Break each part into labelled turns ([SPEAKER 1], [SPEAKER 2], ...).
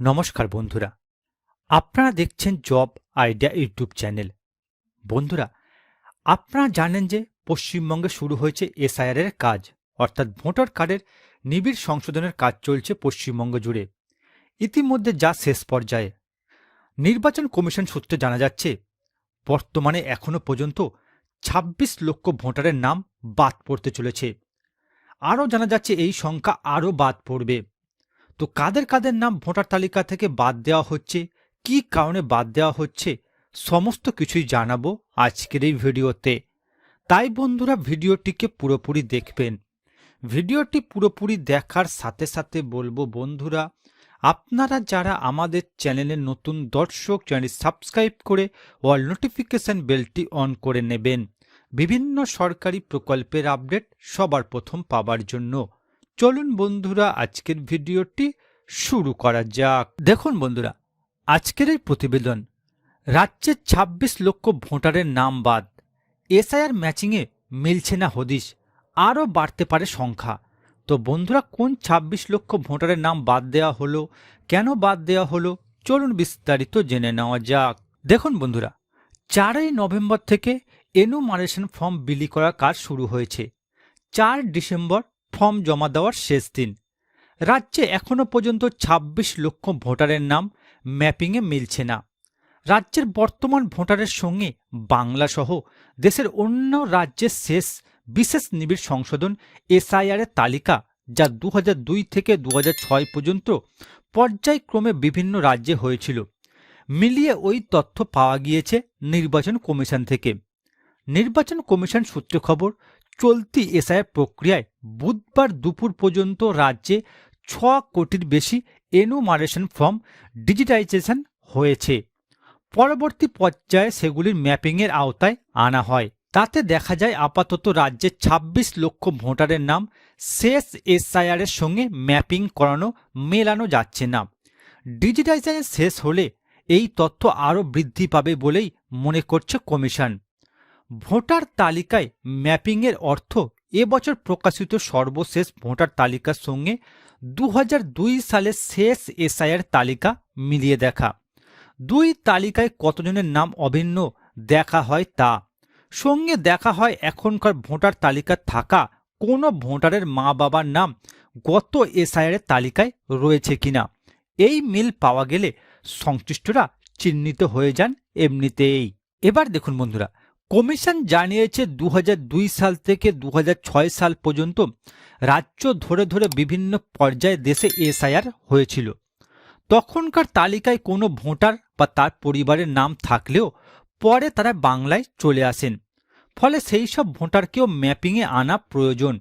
[SPEAKER 1] নমস্কার বন্ধুরা। আপনারা দেখছেন জব আইডিয়া ইউটিউব চ্যানেল। বন্ধুরা, আপনারা জানেন যে পশ্চিমবঙ্গে শুরু হয়েছে এসআইআর এর কাজ, অর্থাৎ ভোটার কার্ডের নিবিড় সংশোধনের কাজ চলছে পশ্চিমবঙ্গ জুড়ে। ইতিমধ্যে যা শেষ পর্যায়ে। নির্বাচন কমিশন সূত্রে জানা যাচ্ছে, বর্তমানে এখনও পর্যন্ত ২৬ লক্ষ ভোটারের নাম বাদ পড়তে চলেছে। আরও জানা যাচ্ছে, এই সংখ্যা আরও বাদ পড়বে। তো কাদের কাদের নাম ভোটার তালিকা থেকে বাদ দেওয়া হচ্ছে? কী কারণে বাদ দেওয়া হচ্ছে? সমস্ত কিছুই জানাব আজকের এই ভিডিওতে। তাই বন্ধুরা, ভিডিওটিকে পুরোপুরি দেখবেন। ভিডিওটি পুরোপুরি দেখার সাথে সাথে বলব বন্ধুরা, আপনারা যারা আমাদের চ্যানেলের নতুন দর্শক চ্যানেল সাবস্ক্রাইব করে অল নোটিফিকেশন বেলটি অন করে নেবেন। বিভিন্ন সরকারি প্রকল্পের আপডেট সবার প্রথম পাবার জন্য। চলুন বন্ধুরা, আজকের ভিডিওটি শুরু করা যাক। দেখুন বন্ধুরা, আজকের এই প্রতিবেদন রাজ্যের ২৬ লক্ষ ভোটারের নাম বাদ। এসআইআর ম্যাচিংয়ে মিলছে না হদিশ, আরও বাড়তে পারে সংখ্যা। তো বন্ধুরা, কোন ২৬ লক্ষ ভোটারের নাম বাদ দেওয়া হলো, কেন বাদ দেওয়া হলো, চলুন বিস্তারিত জেনে নেওয়া যাক। দেখুন বন্ধুরা, চারই নভেম্বর থেকে এনুমারেশন ফর্ম বিলি করার কাজ শুরু হয়েছে। চার ডিসেম্বর ফর্ম জমা দেওয়ার শেষ দিন। রাজ্যে এখনও পর্যন্ত ২৬ লক্ষ ভোটারের নাম ম্যাপিংয়ে মিলছে না। রাজ্যের বর্তমান ভোটারের সঙ্গে বাংলাসহ দেশের অন্য রাজ্যের শেষ বিশেষ নিবিড় সংশোধন এসআইআরের তালিকা, যা দু হাজার দুই থেকে দু হাজার ছয় পর্যন্ত পর্যায়ক্রমে বিভিন্ন রাজ্যে হয়েছিল। মিলিয়ে ওই তথ্য পাওয়া গিয়েছে নির্বাচন কমিশন থেকে। নির্বাচন কমিশন সূত্রে খবর চলতি এসআইআর প্রক্রিয়ায় বুধবার দুপুর পর্যন্ত রাজ্যে ছ কোটির বেশি এনুমারেশন ফর্ম ডিজিটাইজেশন হয়েছে। পরবর্তী পর্যায়ে সেগুলির ম্যাপিংয়ের আওতায় আনা হয়। তাতে দেখা যায় আপাতত রাজ্যে ২৬ লক্ষ ভোটারের নাম শেষ এসআইআরের সঙ্গে ম্যাপিং করানো মেলানো যাচ্ছে না। ডিজিটাইজেশন শেষ হলে এই তথ্য আরও বৃদ্ধি পাবে বলেই মনে করছে কমিশন। ভোটার তালিকায় ম্যাপিংয়ের অর্থ এবছর প্রকাশিত সর্বশেষ ভোটার তালিকার সঙ্গে দু হাজার দুই সালের শেষ এসআইআর তালিকা মিলিয়ে দেখা। দুই তালিকায় কতজনের নাম অভিন্ন দেখা হয় তা। সঙ্গে দেখা হয় এখনকার ভোটার তালিকা থাকা কোনো ভোটারের মা বাবার নাম গত এসআইআর তালিকায় রয়েছে কিনা। এই মিল পাওয়া গেলে সংশ্লিষ্টরা চিহ্নিত হয়ে যান এমনিতেই। এবার দেখুন বন্ধুরা কমিশন জানিয়েছে দু হাজার দুই সাল থেকে দু হাজার ছয় সাল পর্যন্ত রাজ্য ধরে ধরে বিভিন্ন পর্যায়ে দেশে এসআইআর হয়েছিল। তখনকার তালিকায় কোনো ভোটার বা তার পরিবারের নাম থাকলেও পরে তারা বাংলায় চলে আসেন। ফলে সেই সব ভোটারকেও ম্যাপিংয়ে আনা প্রয়োজন,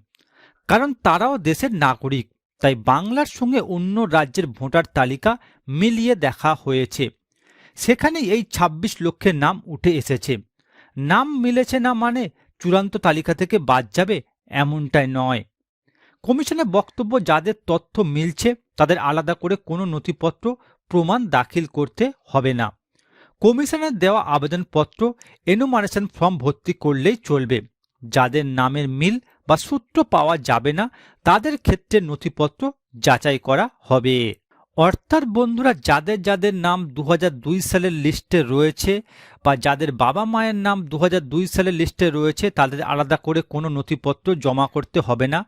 [SPEAKER 1] কারণ তারাও দেশের নাগরিক। তাই বাংলার সঙ্গে অন্য রাজ্যের ভোটার তালিকা মিলিয়ে দেখা হয়েছে। সেখানে এই ২৬ লক্ষের নাম উঠে এসেছে। নাম মিলেছে না মানে চূড়ান্ত তালিকা থেকে বাদ যাবে এমনটাই নয়। কমিশনের বক্তব্য যাদের তথ্য মিলছে, তাদের আলাদা করে কোনো নথিপত্র প্রমাণ দাখিল করতে হবে না। কমিশনের দেওয়া আবেদনপত্র এনুমারেশন ফর্ম ভর্তি করলেই চলবে। যাদের নামের মিল বা সূত্র পাওয়া যাবে না, তাদের ক্ষেত্রে নথিপত্র যাচাই করা হবে। অর্থাৎ বন্ধুরা, যাদের যাদের নাম দু হাজার দুই সালের লিস্টে রয়েছে বা যাদের বাবা মায়ের নাম দু হাজার দুই সালের লিস্টে রয়েছে, তাদের আলাদা করে কোনো নথিপত্র জমা করতে হবে না।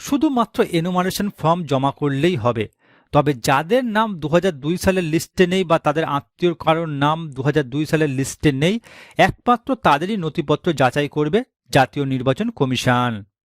[SPEAKER 1] শুধুমাত্র এনুমারেশন ফর্ম জমা করলেই হবে। তবে যাদের নাম দু হাজার দুই সালের লিস্টে নেই বা তাদের আত্মীয় কারোর নাম দু হাজার দুই সালের লিস্টে নেই, একমাত্র তাদেরই নথিপত্র যাচাই করবে জাতীয় নির্বাচন কমিশন।